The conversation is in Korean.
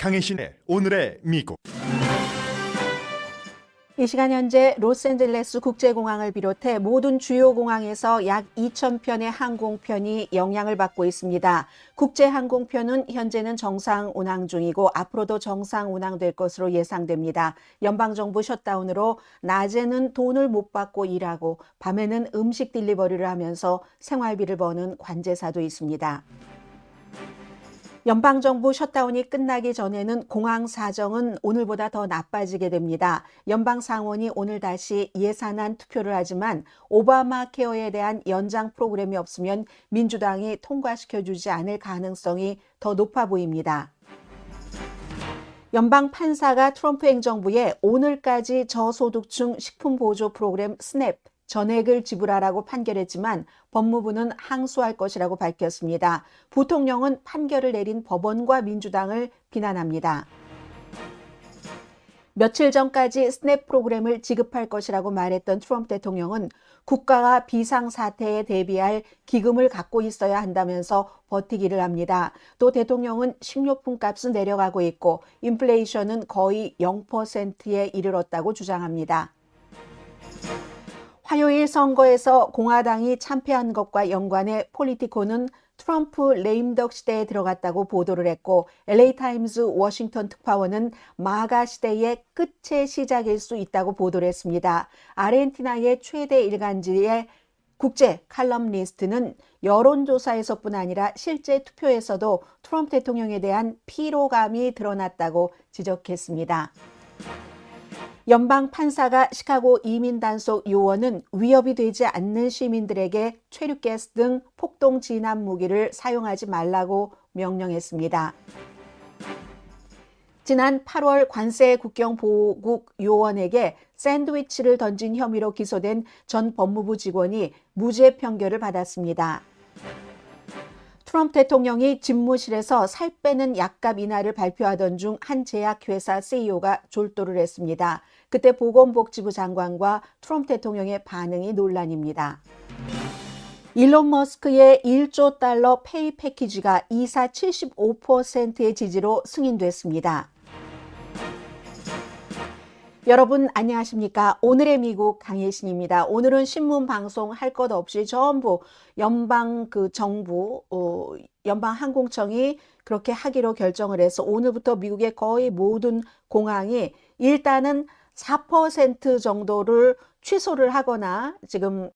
강혜신의 오늘의 미국. 이 시간 현재 로스앤젤레스 국제공항을 비롯해 모든 주요 공항에서 약 2,000편의 항공편이 영향을 받고 있습니다. 국제 항공편은 현재는 정상 운항 중이고 앞으로도 정상 운항될 것으로 예상됩니다. 연방정부 셧다운으로 낮에는 돈을 못 받고 일하고 밤에는 음식 딜리버리를 하면서 생활비를 버는 관제사도 있습니다. 연방정부 셧다운이 끝나기 전에는 공항 사정은 오늘보다 더 나빠지게 됩니다. 연방 상원이 오늘 다시 예산안 투표를 하지만 오바마 케어에 대한 연장 프로그램이 없으면 민주당이 통과시켜 주지 않을 가능성이 더 높아 보입니다. 연방 판사가 트럼프 행정부에 오늘까지 저소득층 식품 보조 프로그램 스냅 전액을 지불하라고 판결했지만 법무부는 항소할 것이라고 밝혔습니다. 부통령은 판결을 내린 법원과 민주당을 비난합니다. 며칠 전까지 스냅 프로그램을 지급할 것이라고 말했던 트럼프 대통령은 국가가 비상 사태에 대비할 기금을 갖고 있어야 한다면서 버티기를 합니다. 또 대통령은 식료품 값은 내려가고 있고 인플레이션은 거의 0%에 이르렀다고 주장합니다. 화요일 선거에서 공화당이 참패한 것과 연관해 폴리티코는 트럼프 레임덕 시대에 들어갔다고 보도를 했고 LA타임즈 워싱턴 특파원은 마가 시대의 끝의 시작일 수 있다고 보도를 했습니다. 아르헨티나의 최대 일간지의 국제 칼럼니스트는 여론조사에서뿐 아니라 실제 투표에서도 트럼프 대통령에 대한 피로감이 드러났다고 지적했습니다. 연방 판사가 시카고 이민 단속 요원은 위협이 되지 않는 시민들에게 최루가스 등 폭동 진압 무기를 사용하지 말라고 명령했습니다. 지난 8월 관세 국경 보호국 요원에게 샌드위치를 던진 혐의로 기소된 전 법무부 직원이 무죄 판결을 받았습니다. 트럼프 대통령이 집무실에서 살 빼는 약값 인하를 발표하던 중 한 제약회사 CEO가 졸도를 했습니다. 그때 보건복지부 장관과 트럼프 대통령의 반응이 논란입니다. 일론 머스크의 1조 달러 페이 패키지가 이사 75%의 지지로 승인됐습니다. 여러분 안녕하십니까? 오늘의 미국 강혜신입니다. 오늘은 신문 방송 할 것 없이 전부 연방 그 정부 어, 연방 항공청이 그렇게 하기로 결정을 해서 오늘부터 미국의 거의 모든 공항이 일단은 4% 정도를 취소를 하거나 지금